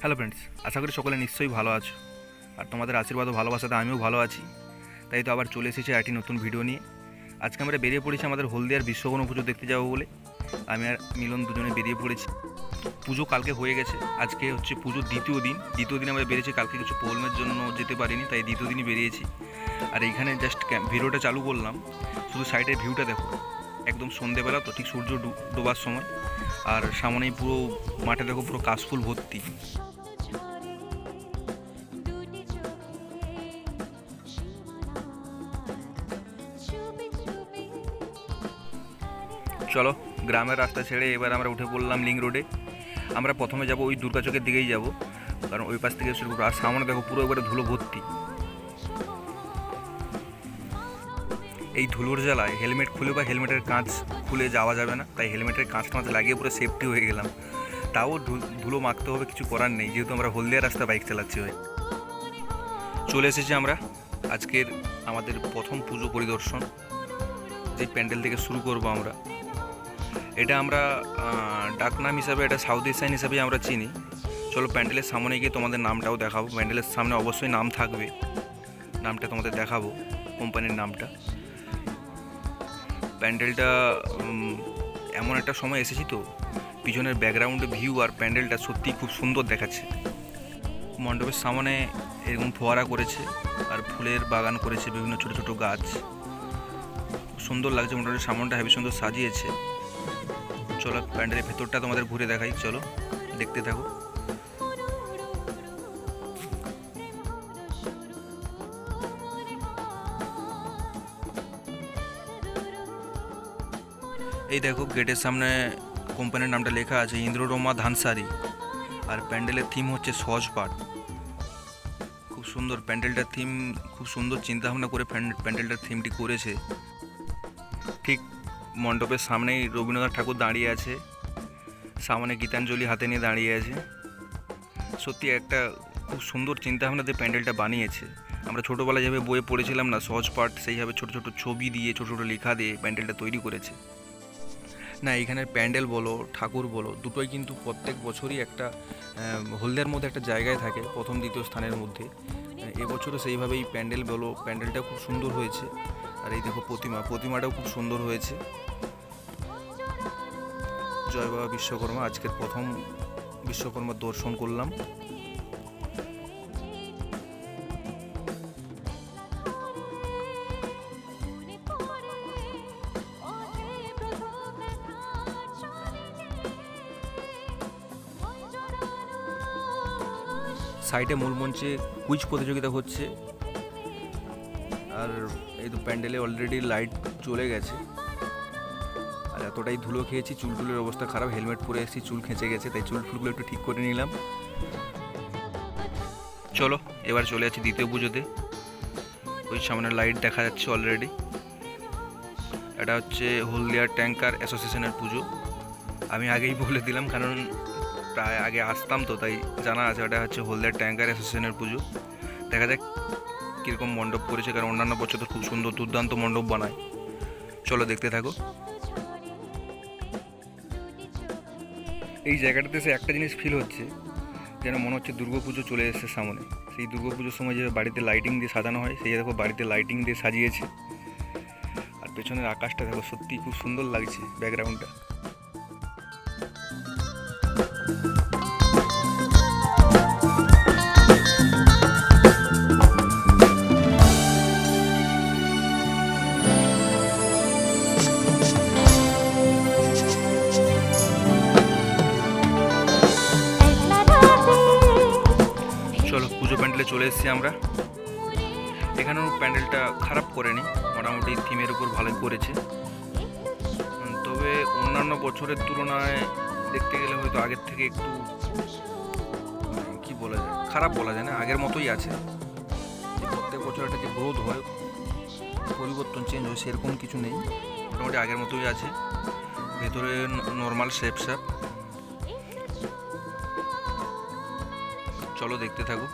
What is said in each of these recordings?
Hello friends, আশা করি সকলে নিশ্চয়ই ভালো আছো। আর তোমাদের আশীর্বাদ ও ভালোবাসাতে আমিও ভালো আছি। তাই তো আবার চলে এসেছি একটি নতুন ভিডিও নিয়ে। আজকে আমরা বেরিয়ে পড়েছি আমাদের হলদিয়ার বিশ্বকর্মা পুজো দেখতে যাব বলে। আমি আর মিলন দুজনে বেরিয়ে পড়েছি। পুজো কালকে হয়ে গেছে। আজকে হচ্ছে পুজোর দ্বিতীয় দিন। দ্বিতীয় দিন আমরা বেরিয়েছি, কালকে কিছু প্রবলেমের জন্য যেতে পারিনি, তাই দ্বিতীয় দিনই বেরিয়েছি। আর এইখানে জাস্ট ভিডিওটা চালু করলাম। শুধু সাইডের ভিউটা দেখো। একদম সন্ধেবেলা তো, ঠিক সূর্য ডোবার সময়। আর সামনেই পুরো মাঠে দেখো পুরো কাশফুল ভর্তি। চলো, গ্রামের রাস্তা ছেড়ে এবার আমরা উঠে পড়লাম লিং রোডে। আমরা প্রথমে যাব ওই দুর্গাচকের দিকেই যাব, কারণ ওই পাশ থেকে শুরু করব আর সামনে দেখো পুরো একবারে ধুলো ভর্তি। এই ধুলোর জ্বালায় হেলমেট খুলে বা হেলমেটের কাঁচ খুলে যাওয়া যাবে না, তাই হেলমেটের কাঁচ টাঁচ লাগিয়ে পুরো সেফটি হয়ে গেলাম। তাও ধুলো মাখতে হবে, কিছু করার নেই, যেহেতু আমরা হলদিয়া রাস্তা বাইক চালাচ্ছি হয়ে চলে এসেছি আমরা আজকের আমাদের প্রথম পুজো পরিদর্শন, যে প্যান্ডেল থেকে শুরু করব আমরা। এটা আমরা ডাকনাম হিসাবে, এটা সাউথ এশিয়ান হিসাবে আমরা চিনি। চলো প্যান্ডেলের সামনে গিয়ে তোমাদের নামটাও দেখাবো। প্যান্ডেলের সামনে অবশ্যই নাম থাকবে। নামটা তোমাদের দেখাবো, কোম্পানির নামটা। প্যান্ডেলটা এমন একটা সময় এসেছি তো, পিছনের ব্যাকগ্রাউন্ড ভিউ আর প্যান্ডেলটা সত্যিই খুব সুন্দর দেখাচ্ছে। মণ্ডপের সামনে এরকম ফোয়ারা করেছে আর ফুলের বাগান করেছে বিভিন্ন ছোট ছোট গাছ। সুন্দর লাগছে মোটামুটি সামনটা হেবি সুন্দর সাজিয়েছে। চলো প্যান্ডেলের ভেতরটা তোমাদের ঘুরে দেখাই, চলো, দেখতে থাকো। এই দেখো, গেটের সামনে কোম্পানির নামটা লেখা আছে, ইন্দ্ররোমা ধানসারি, আর প্যান্ডেলের থিম হচ্ছে সহজ পাঠ। খুব সুন্দর, প্যান্ডেলটার থিম খুব সুন্দর চিন্তাভাবনা করে প্যান্ড- প্যান্ডেলটার থিমটি করেছে। ঠিক মণ্ডপের সামনেই রবীন্দ্রনাথ ঠাকুর দাঁড়িয়ে আছে। সামনে গীতাঞ্জলি হাতে নিয়ে দাঁড়িয়ে আছে। সত্যি একটা খুব সুন্দর চিন্তাভাবনা দিয়ে প্যান্ডেলটা বানিয়েছে। আমরা ছোটোবেলায় যেভাবে বইয়ে পড়েছিলাম না সহজ পাঠ সেইভাবে ছোটো ছোটো ছবি দিয়ে ছোটো ছোটো লেখা দিয়ে প্যান্ডেলটা তৈরি করেছে। না এখানের প্যান্ডেল বলো ঠাকুর বলো দুটোই কিন্তু প্রত্যেক বছরই একটা আহ, হলদিয়ার মধ্যে একটা জায়গায় থাকে প্রথম দ্বিতীয় স্থানের মধ্যে। এবছরও সেইভাবেই প্যান্ডেল বলো প্যান্ডেলটা খুব সুন্দর হয়েছে। আর এই দেখো প্রতিমা, প্রতিমাটাও খুব সুন্দর হয়েছে। জয় বাবা বিশ্বকর্মা, আজকের প্রথম বিশ্বকর্মার দর্শন করলাম। সাইডে মূল মঞ্চে কুইজ প্রতিযোগিতা হচ্ছে। আর এই তো প্যান্ডেলে অলরেডি লাইট চলে গেছে। আর এতটাই ধুলো খেয়েছি, চুল টুলের অবস্থা খারাপ হেলমেট পরে এসেছি, চুল খেঁচে গেছে, তাই চুল ফুলগুলো একটু ঠিক করে নিলাম। চলো, এবার চলে যাচ্ছি দ্বিতীয় পুজোতে। ওই সামনে লাইট দেখা যাচ্ছে অলরেডি এটা হচ্ছে হলদিয়া ট্যাঙ্কার অ্যাসোসিয়েশনের পুজো। আমি আগেই বলে দিলাম, কারণ প্রায় আগে আসতাম তো, তাই জানা আছে, ওটা হচ্ছে হলদিয়া ট্যাঙ্কার অ্যাসোসিয়েশনের পুজো। দেখা যাক কীরকম মণ্ডপ করেছে, কারণ অন্যান্য বছর তো খুব সুন্দর দুর্দান্ত মণ্ডপ বানায়। চলো দেখতে থাকো। এই জায়গাটাতে সে একটা জিনিস ফিল হচ্ছে, যেন মনে হচ্ছে দুর্গাপুজো চলে এসেছে সামনে। সেই দুর্গাপুজোর সময় যে বাড়িতে লাইটিং দিয়ে সাজানো হয়, সেই দেখো বাড়িতে লাইটিং দিয়ে সাজিয়েছে। আর পেছনের আকাশটা দেখো সত্যি খুব সুন্দর লাগছে ব্যাকগ্রাউন্ডটা চলে এসেছি আমরা। এখানেও প্যান্ডেলটা খারাপ করেনি, মোটামুটি থিমের উপর ভালোই করেছে। তবে অন্যান্য বছরের তুলনায় দেখতে গেলে হয়তো আগের থেকে একটু কি বলা যায়, খারাপ বলা যায় না, আগের মতোই আছে। প্রত্যেক বছর একটা যে গ্রোথ হয়, পরিবর্তন চেঞ্জ হয়, সেরকম কিছু নেই। মোটামুটি আগের মতোই আছে। ভেতরে নর্মাল শেপ শেপ চলো দেখতে থাকো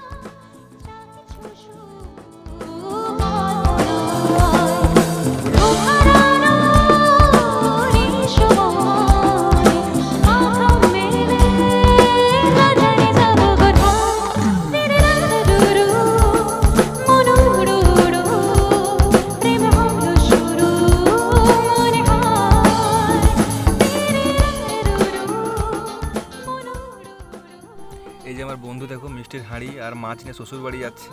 এই যে আমার বন্ধু দেখো, মিষ্টির হাঁড়ি আর মাছ নিয়ে শ্বশুর বাড়ি যাচ্ছে।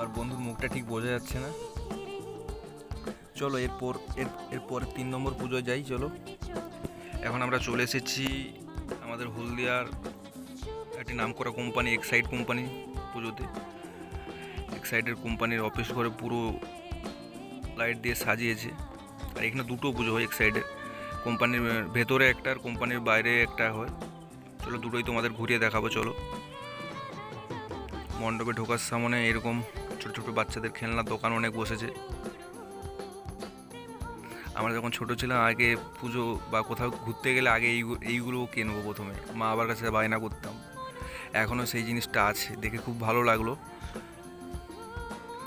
আর বন্ধুর মুখটা ঠিক বোঝা যাচ্ছে না। চলো, এরপর, এর, এরপর তিন নম্বর পুজোয় যাই, চলো। এখন আমরা চলে এসেছি আমাদের হলদিয়ার একটি নামকরা কোম্পানি এক্সাইড কোম্পানি পুজোতে। এক্সাইডের কোম্পানির অফিস ঘরে পুরো লাইট দিয়ে সাজিয়েছে। আর এখানে দুটো পুজো হয় এক্সাইডের কোম্পানির ভেতরে একটা আর কোম্পানির বাইরে একটা হয়। চলো দুটোই তোমাদের ঘুরিয়ে দেখাবো, চলো। মণ্ডপে ঢোকার সামনে এরকম ছোট ছোট বাচ্চাদের খেলনার দোকান অনেক বসেছে। আমরা যখন ছোট ছিলাম, আগে পুজো বা কোথাও ঘুরতে গেলে আগে এইগুলো এইগুলো কিনবো প্রথমে। মা বাবার কাছে বায়না করতাম। এখনও সেই জিনিসটা আছে, দেখে খুব ভালো লাগল।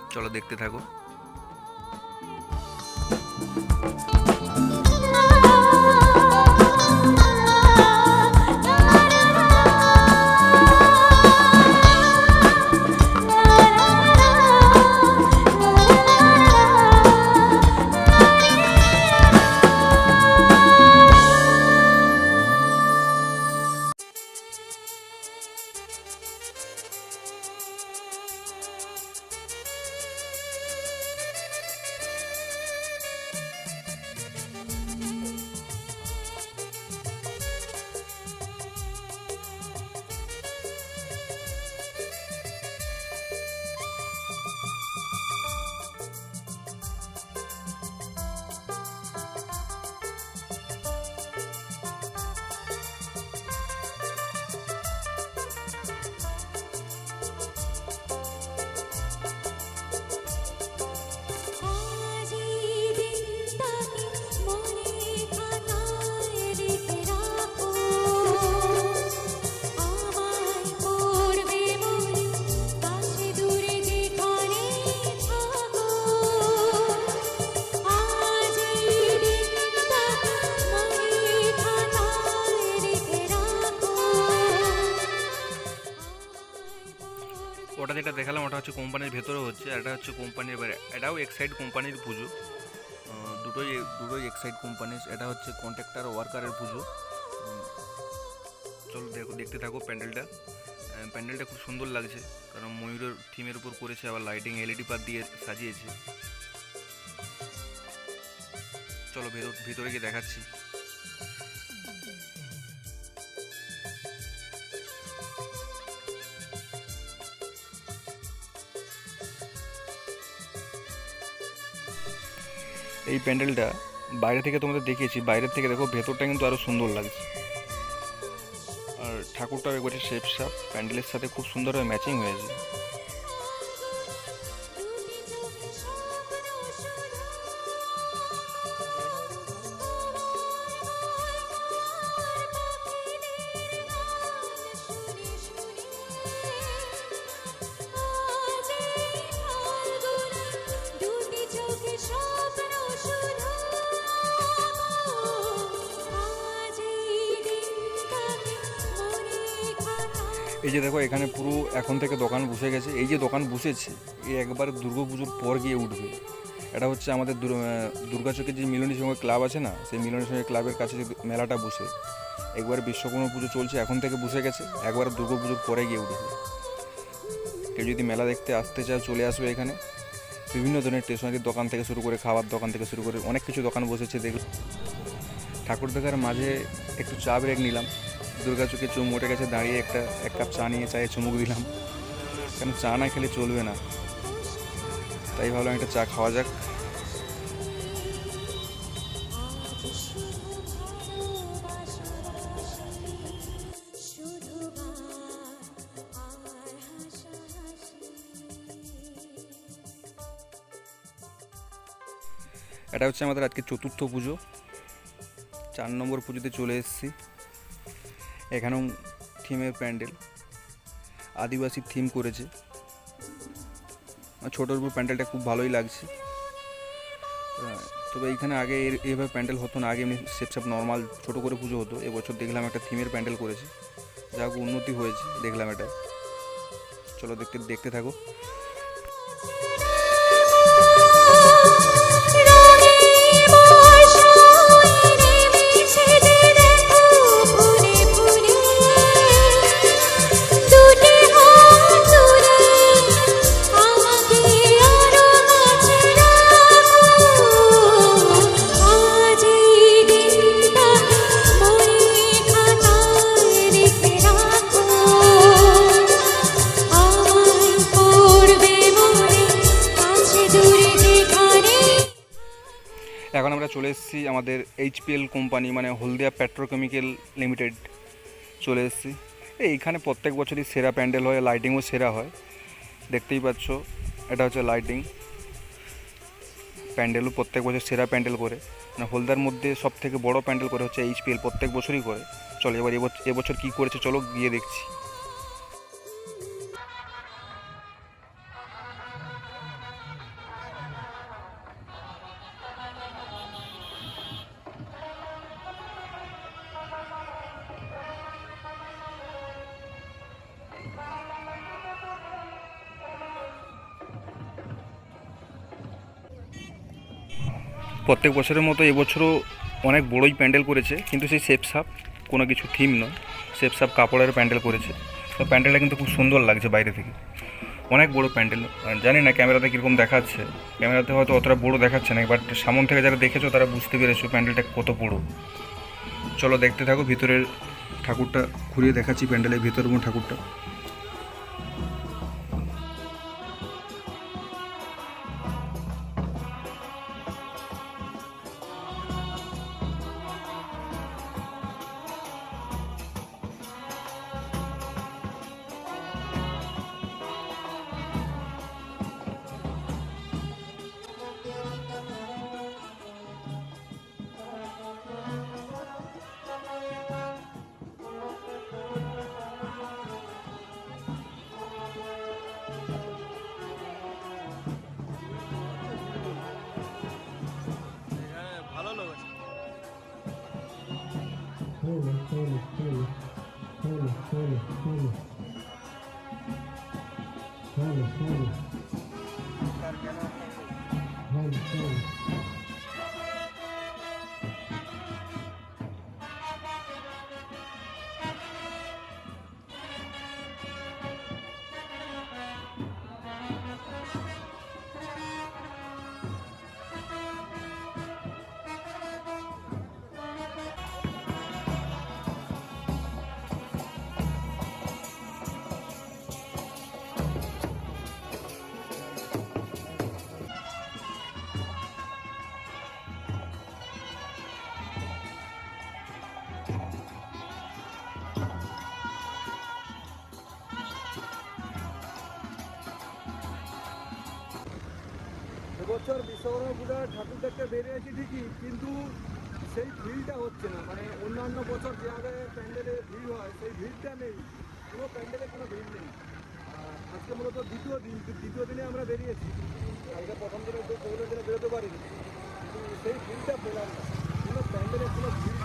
চলো দেখতে থাকো। হচ্ছে কোম্পানির বাইরে এটাও এক্সাইড কোম্পানির পুজো। দুটোই দুটোই এক্সাইড কোম্পানির এটা হচ্ছে কন্ট্রাক্টর ওয়ার্কারের পুজো। চলো দেখো, দেখতে থাকো প্যান্ডেলটা। প্যান্ডেলটা খুব সুন্দর লাগছে। কারণ ময়ূরের থিমের উপর করেছে, আবার লাইটিং এলইডি পাত দিয়ে সাজিয়েছে। চলো ভেতর, ভিতরে গিয়ে দেখাচ্ছি। এই প্যান্ডেলটা বাইরে থেকে তোমাদের দেখিয়েছি। বাইরের থেকে দেখো, ভেতরটা কিন্তু আরও সুন্দর লাগছে। আর ঠাকুরটাও একবারে শেপ সাপ প্যান্ডেলের সাথে খুব সুন্দরভাবে ম্যাচিং হয়েছে। এই যে দেখো, এখানে পুরো এখন থেকে দোকান বসে গেছে। এই যে দোকান বসেছে, এই একবার দুর্গা পুজোর পর গিয়ে উঠবে। এটা হচ্ছে আমাদের দুর্গাচকের যে মিলনী সঙ্গে ক্লাব আছে না, সেই মিলনী সঙ্গে ক্লাবের কাছে যে মেলাটা বসে, একবার বিশ্বকর্মা পুজো চলছে, এখন থেকে বসে গেছে, একবার দুর্গা পুজোর পরে গিয়ে উঠবে। কেউ যদি মেলা দেখতে আসতে চায়, চলে আসবে এখানে। বিভিন্ন ধরনের স্টেশনারির দোকান থেকে শুরু করে, খাবার দোকান থেকে শুরু করে, অনেক কিছু দোকান বসেছে দেখল ঠাকুর দেখার মাঝে একটু চা ব্রেক নিলাম। দুর্গা চোখে চুম গেছে, দাঁড়িয়ে একটা, এক কাপ চা নিয়ে চায়ে চুমুক দিলাম। কেন চা না খেলে চলবে না? তাই ভাবলাম একটা চা খাওয়া যাক। এটা হচ্ছে আমাদের আজকে চতুর্থ পুজো। চার নম্বর পুজোতে চলে এসেছি। এখানেও থিমের প্যান্ডেল। আদিবাসী থিম করেছে। ছোটোর উপর প্যান্ডেলটা খুব ভালোই লাগছে। তবে এইখানে আগে এইভাবে প্যান্ডেল হতো না। আগে এমনি সেপ সেপ নর্মাল ছোটো করে পুজো হতো। এবছর দেখলাম একটা থিমের প্যান্ডেল করেছে। যা উন্নতি হয়েছে, দেখলাম এটা। চলো দেখতে দেখতে থাকো। আমরা চলে এসেছি আমাদের এইচপিএল কোম্পানি মানে হলদিয়া পেট্রোকেমিক্যাল লিমিটেড চলে এসেছি। এইখানে প্রত্যেক বছরই সেরা প্যান্ডেল হয়, লাইটিংও সেরা হয়। দেখতেই পাচ্ছ, এটা হচ্ছে লাইটিং। প্যান্ডেলও প্রত্যেক বছর সেরা প্যান্ডেল করে। মানে হলদার মধ্যে সব থেকে বড় প্যান্ডেল করে হচ্ছে এইচপিএল প্রত্যেক বছরই করে। চলো এবার এবছর কী করেছে চলো গিয়ে দেখছি। প্রত্যেক বছরের মতো এবছরও অনেক বড়ই প্যান্ডেল করেছে, কিন্তু সেই শেপ সাপ কোনো কিছু থিম নয়। শেপ সাপ কাপড়ের প্যান্ডেল করেছে। তো প্যান্ডেলটা কিন্তু খুব সুন্দর লাগছে বাইরে থেকে। অনেক বড় প্যান্ডেল। জানি না ক্যামেরাতে কীরকম দেখাচ্ছে। ক্যামেরাতে হয়তো অতটা বড় দেখাচ্ছে না, বাট সামন থেকে যারা দেখেছ তারা বুঝতে পেরেছ প্যান্ডেলটা কত বড়। চলো দেখতে থাকো, ভিতরের ঠাকুরটা, ঘুরিয়ে দেখাচ্ছি প্যান্ডেলের ভিতরের মধ্যে ঠাকুরটা। şöyle, şöyle. Şöyle, şöyle, şöyle. Şöyle, şöyle. Şöyle, şöyle. এবছর বিশ্বকর্মা ঠাকুর দেখতে বেরিয়েছি ঠিকই, কিন্তু সেই ভিড়টা হচ্ছে না। মানে অন্যান্য বছর যেভাবে প্যান্ডেলে ভিড় হয়, সেই ভিড়টা নেই। কোনো প্যান্ডেলে কোনো ভিড় নেই। আজকে মূলত দ্বিতীয় দিন, দ্বিতীয় দিনে আমরা বেরিয়েছি। কালকে প্রথম দিনে তো পনেরো দিনে বেরোতে পারিনি। সেই ভিড়টা পেলাম না। কোনো প্যান্ডেলে কোনো ভিড়।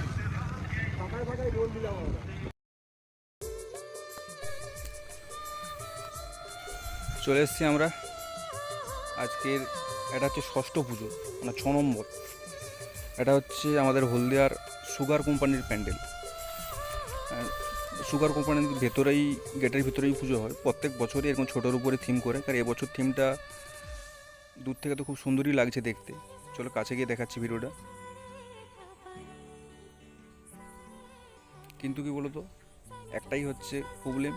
ফাঁকায় ফাঁকায় গোল দিলাম আমরা। চলে এসেছি আমরা আজকের এটা হচ্ছে ষষ্ঠ পুজো মানে ছ নম্বর। এটা হচ্ছে আমাদের হলদিয়ার সুগার কোম্পানির প্যান্ডেল। সুগার কোম্পানির ভেতরেই, গেটের ভিতরেই পুজো হয়। প্রত্যেক বছরই এরকম ছোটোর উপরে থিম করে, কারণ এবছর থিমটা দূর থেকে তো খুব সুন্দরই লাগছে দেখতে। চলো কাছে গিয়ে দেখাচ্ছি ভিডিওটা। কিন্তু কি বলতো? একটাই হচ্ছে প্রবলেম।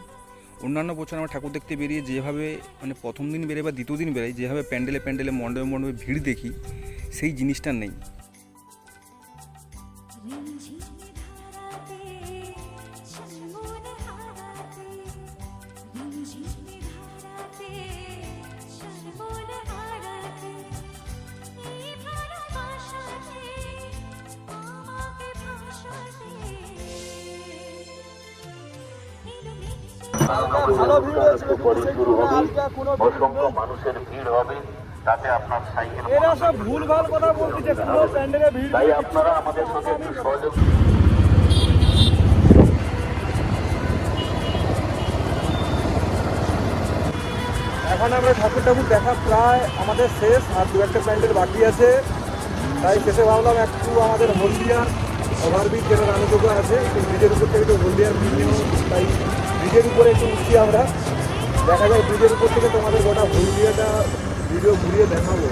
অন্যান্য বছর আমরা ঠাকুর দেখতে বেরিয়ে যেভাবে মানে প্রথম দিন বেরোয় বা দ্বিতীয় দিন বেরোয়, যেভাবে প্যান্ডেলে প্যান্ডেলে মণ্ডপে মণ্ডপে ভিড় দেখি, সেই জিনিসটা নেই। ভিড় অসংখ্য মানুষের হবে তাতে আপনার সাইকেল এরা সব ভুলভাল কথা বলছে যে প্যান্ডেলে ভিড় তাই আপনারা আমাদের সঙ্গে একটু সহযোগ এখন আমরা ঠাকুর ঠাকুর দেখা প্রায় আমাদের শেষ আর দু একটা প্যান্ডেল বাকি আছে। তাই শেষে ভাবলাম একটু আমাদের হলদিয়ার ওভারব্রিজ যেটা রানুযোগ্য আছে সেই ব্রিজের উপর থেকে একটু হলদিয়ার ব্রিজ তাই ব্রিজের উপরে একটু উঠছি আমরা। দেখা যায় ব্রিজের উপর থেকে তোমাদের গোটা হলদিয়াটা ভিডিও ঘুরিয়ে দেখাবো।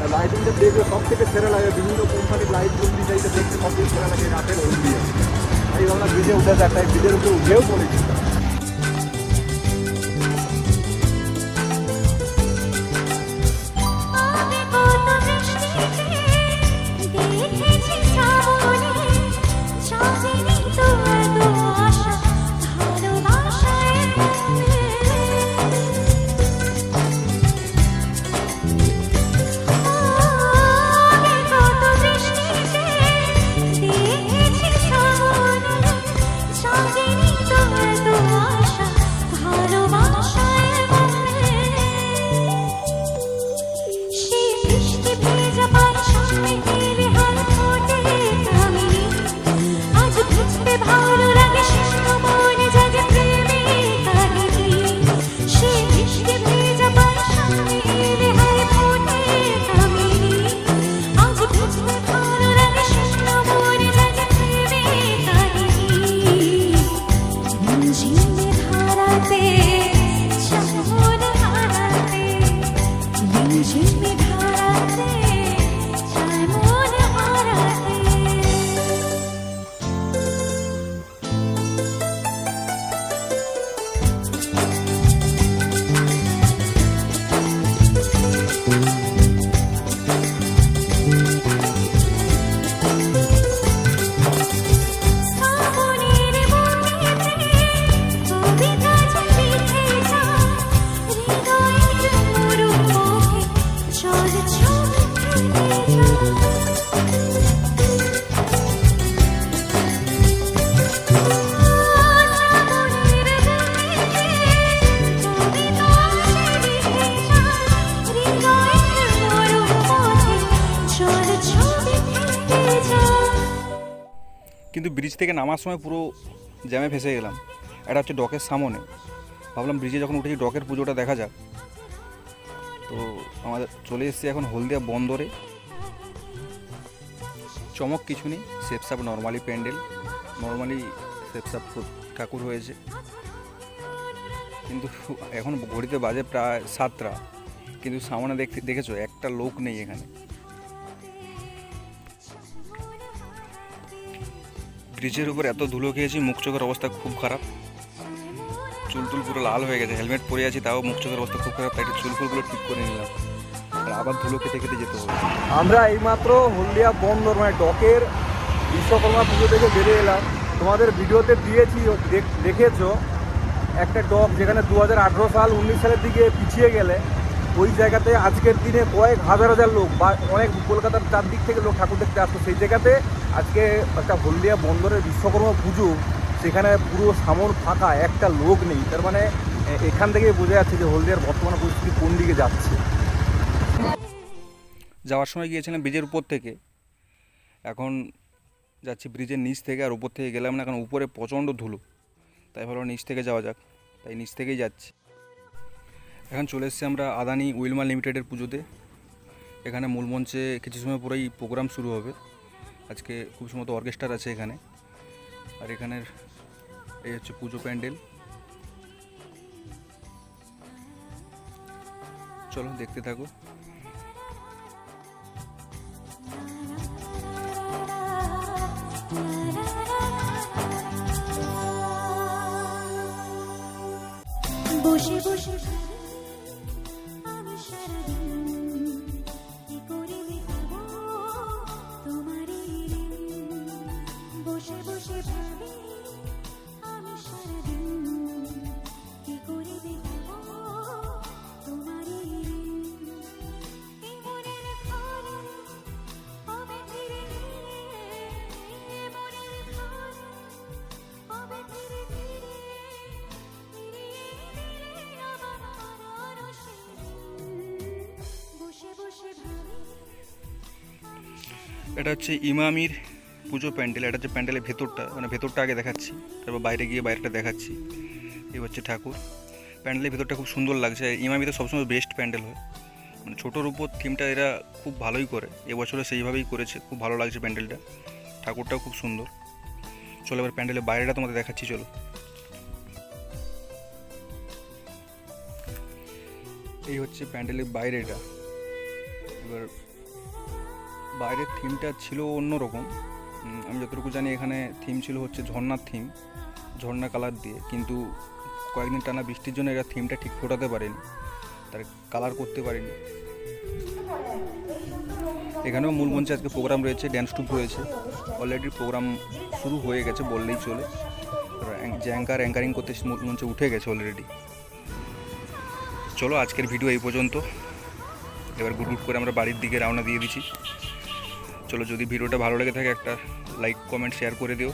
আর লাইটিংটা দেখবে সব থেকে সেরা লাগে। বিভিন্ন কোম্পানির লাইট বন্দি চাইতে দেখতে সব থেকে সেরা লাগে রাতের হলদিয়া এই আমরা ব্রিজে উঠে তাই ব্রিজের উপরে উঠেও পড়েছি। থেকে নামার সময় পুরো জ্যামে ফেসে গেলাম। এটা হচ্ছে ডকের সামনে। ভাবলাম ব্রিজে যখন উঠেছি, ডকের পুজোটা দেখা যাক। তো আমাদের চলে এসেছি এখন হলদিয়া বন্দরে। চমক কিছু নেই সেপসাপ নর্মালি প্যান্ডেল। নর্মালি সেপসাপ ঠাকুর হয়েছে। কিন্তু এখন ঘড়িতে বাজে প্রায় সাতটা। কিন্তু সামনে দেখতে দেখেছ, একটা লোক নেই এখানে। ব্রিজের উপর এত ধুলো খেয়েছি, মুখ চোখের অবস্থা খুব খারাপ। চুল টুল পুরো লাল হয়ে গেছে, হেলমেট পরে আছি, তাও মুখ চোখের অবস্থা খুব খারাপ, তাই একটু চুল ফুলগুলো ঠিক করে নিলাম। আবার ধুলো খেতে খেতে যেতে হবে। আমরা এইমাত্র হলদিয়া বন্দর মানে ডকের বিশ্বকর্মা পুজো থেকে বেরিয়ে এলাম। তোমাদের ভিডিওতে দিয়েছি, দেখ- দেখেছ, একটা ডক যেখানে দু হাজার আঠেরো সাল, উনিশ সালের দিকে পিছিয়ে গেলে। ওই জায়গাতে আজকের দিনে কয়েক হাজার হাজার লোক বা অনেক কলকাতার চারদিক থেকে লোক ঠাকুর দেখতে আসতো। সেই জায়গাতে আজকে একটা হলদিয়া বন্দরের বিশ্বকর্মা পুজো, সেখানে পুরো সামন ফাঁকা, একটা লোক নেই। তার মানে এখান থেকেই বোঝা যাচ্ছে যে হলদিয়ার বর্তমান পরিস্থিতি কোন দিকে যাচ্ছে। যাওয়ার সময় গিয়েছিলাম ব্রিজের উপর থেকে। এখন যাচ্ছি ব্রিজের নিচ থেকে আর উপর থেকে গেলাম না, কারণ উপরে প্রচণ্ড ধুলো। তাই ভালো নিচ থেকে যাওয়া যাক। তাই নিচ থেকেই যাচ্ছি। এখন চলে এসেছি আমরা আদানি উইলমা লিমিটেডের পুজোতে। এখানে মূল মঞ্চে কিছু সময় পরেই প্রোগ্রাম শুরু হবে। আজকে খুব সম্ভবত অর্কেস্ট্রার আছে এখানে। আর এখানের এই হচ্ছে পুজো প্যান্ডেল। চলো দেখতে থাকো। বসে বসে এটা হচ্ছে ইমামির পুজো প্যান্ডেল, এটা হচ্ছে প্যান্ডেলের ভেতরটা মানে ভেতরটা আগে দেখাচ্ছি, তারপর বাইরে গিয়ে বাইরেটা দেখাচ্ছি। এই হচ্ছে ঠাকুর। প্যান্ডেলের ভেতরটা খুব সুন্দর লাগছে আর ইমামিতে সবসময় বেস্ট প্যান্ডেল হয়। মানে ছোটোর উপর থিমটা এরা খুব ভালোই করে, এবছরও সেইভাবেই করেছে, খুব ভালো লাগছে প্যান্ডেলটা। ঠাকুরটাও খুব সুন্দর। চলো এবার প্যান্ডেলের বাইরেটা তোমাদের দেখাচ্ছি, চলো। এই হচ্ছে প্যান্ডেলের বাইরেটা। এবার বাইরের থিমটা ছিল অন্যরকম। উম, আমি যতটুকু জানি এখানে থিম ছিল হচ্ছে ঝর্ণার থিম ঝর্ণা কালার দিয়ে। কিন্তু কয়েকদিন টানা বৃষ্টির জন্য এরা থিমটা ঠিক ফোটাতে পারেনি তার কালার করতে পারেনি। এখানেও মূল মঞ্চে আজকে প্রোগ্রাম রয়েছে ড্যান্স টুপ রয়েছে। অলরেডি প্রোগ্রাম শুরু হয়ে গেছে বললেই চলে। যে অ্যাঙ্কার অ্যাঙ্কারিং করতে মূল মঞ্চে উঠে গেছে অলরেডি চলো আজকের ভিডিও এই পর্যন্ত। এবার গুড গুড করে আমরা বাড়ির দিকে রওনা দিয়ে দিচ্ছি। চলো যদি ভিডিওটা ভালো লেগে থাকে একটা লাইক কমেন্ট শেয়ার করে দিও।